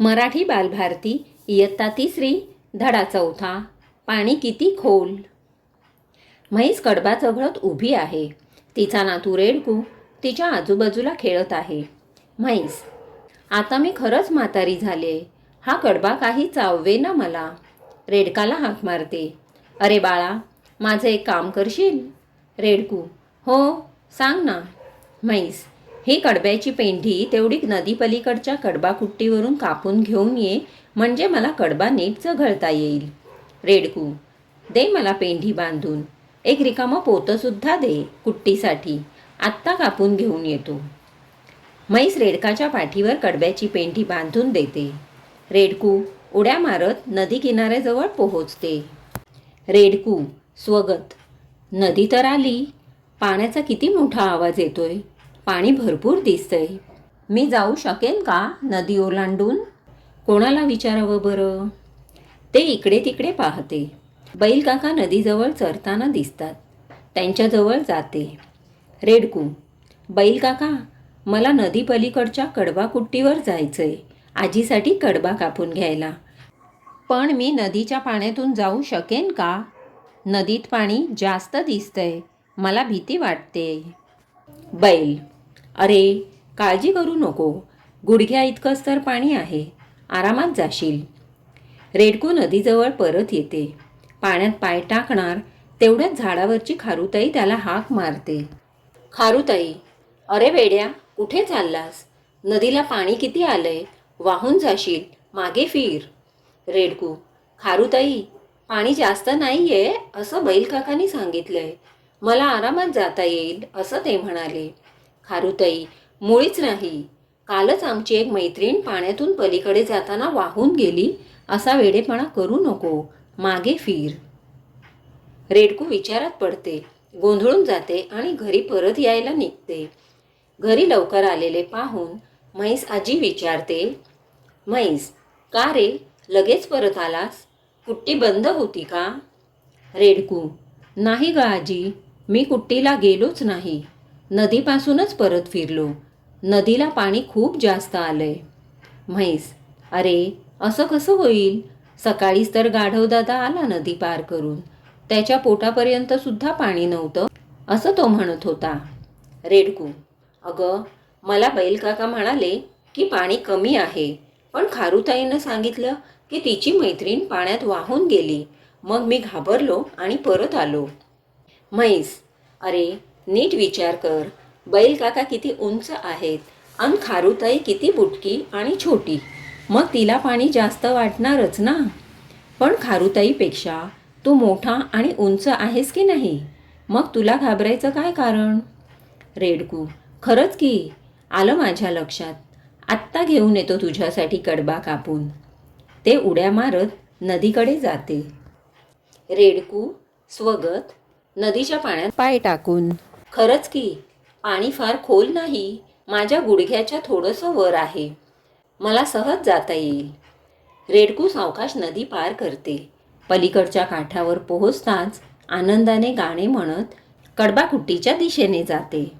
मराठी बालभारती इयत्ता तिसरी धडा चौथा पाणी किती खोल. म्हैस कडबा चघळत उभी आहे. तिचा नातू रेडकू तिच्या आजूबाजूला खेळत आहे. म्हैस आता मी खरंच म्हातारी झाले. हा कडबा काही चाववे ना मला. रेडकाला हाक मारते. अरे बाळा माझं एक काम करशील? रेडकू हो सांग ना. म्हैस ही कडब्याची पेंढी तेवढी नदीपलीकडच्या कडबा कुट्टीवरून कापून घेऊन ये म्हणजे मला कडबा नीट चघळता येईल. रेडकू दे मला पेंढी बांधून. एक रिकामं पोतंसुद्धा दे कुट्टीसाठी. आत्ता कापून घेऊन येतो. म्हैस रेडकाच्या पाठीवर कडब्याची पेंढी बांधून देते. रेडकू उड्या मारत नदी किनाऱ्याजवळ पोहोचते. रेडकू स्वगत. नदी तर आली. पाण्याचा किती मोठा आवाज येतोय. पाणी भरपूर दिसतंय. मी जाऊ शकेन का नदी ओलांडून कोणाला विचारावं बरं? ते इकडे तिकडे पाहते. बैलकाका नदीजवळ चरताना दिसतात. त्यांच्याजवळ जाते. रेडकू बैलकाका मला नदी पलीकडच्या कडबा कुट्टीवर जायचंय. आजीसाठी कडबा कापून घ्यायला. पण मी नदीच्या पाण्यातून जाऊ शकेन का? नदीत पाणी जास्त दिसतंय. मला भीती वाटते. बैल अरे काळजी करू नको. गुडघ्या इतकंच तर पाणी आहे. आरामात जाशील. रेडकू नदीजवळ परत येते. पाण्यात पाय टाकणार तेवढ्याच झाडावरची खारुताई त्याला हाक मारते. खारुताई अरे वेड्या कुठे चाललास? नदीला पाणी किती आलंय? वाहून जाशील. मागे फिर. रेडकू खारुताई पाणी जास्त नाही आहे असं बैलकाकांनी सांगितलंय. मला आरामात जाता येईल असं ते म्हणाले. खारुताई मुळीच नाही. कालच आमची एक मैत्रीण पाण्यातून पलीकडे जाताना वाहून गेली. असा वेडेपणा करू नको मागे फिर. रेडकू विचारात पडते गोंधळून जाते आणि घरी परत यायला निघते. घरी लवकर आलेले पाहून म्हैस आजी विचारते म्हैस का रे? लगेच परत आलास? कुट्टी बंद होती का? रेडकू नाही ग आजी मी कुट्टीला गेलोच नाही. नदीपासूनच परत फिरलो. नदीला पाणी खूप जास्त आलंय. म्हैस अरे असं कसं होईल? सकाळीच तर गाढवदादा आला नदी पार करून. त्याच्या पोटापर्यंत सुद्धा पाणी नव्हतं असं तो म्हणत होता. रेडकू अगं मला बैलकाका म्हणाले की पाणी कमी आहे पण खारुताईनं सांगितलं की तिची मैत्रीण पाण्यात वाहून गेली. मग मी घाबरलो आणि परत आलो. म्हैस अरे नीट विचार कर. बैल काका किती उंच आहेत आणि खारुताई किती बुटकी आणि छोटी. मग तिला पाणी जास्त वाटणारच ना? पण खारुताईपेक्षा तू मोठा आणि उंच आहेस की नाही? मग तुला घाबरायचं काय कारण? रेडकू खरंच की? आलं माझ्या लक्षात. आत्ता घेऊन येतो तुझ्यासाठी कडबा कापून. ते उड्या मारत नदीकडे जाते. रेडकू स्वगत नदीच्या पाण्यात पाय टाकून. खरंच की? पाणी फार खोल नाही माझ्या गुडघ्याच्या थोडंसं वर आहे. मला सहज जाता येईल. रेडकू सावकाश नदी पार करते. पलीकडच्या काठावर पोहोचताच आनंदाने गाणे म्हणत कडबाकुट्टीच्या दिशेने जाते.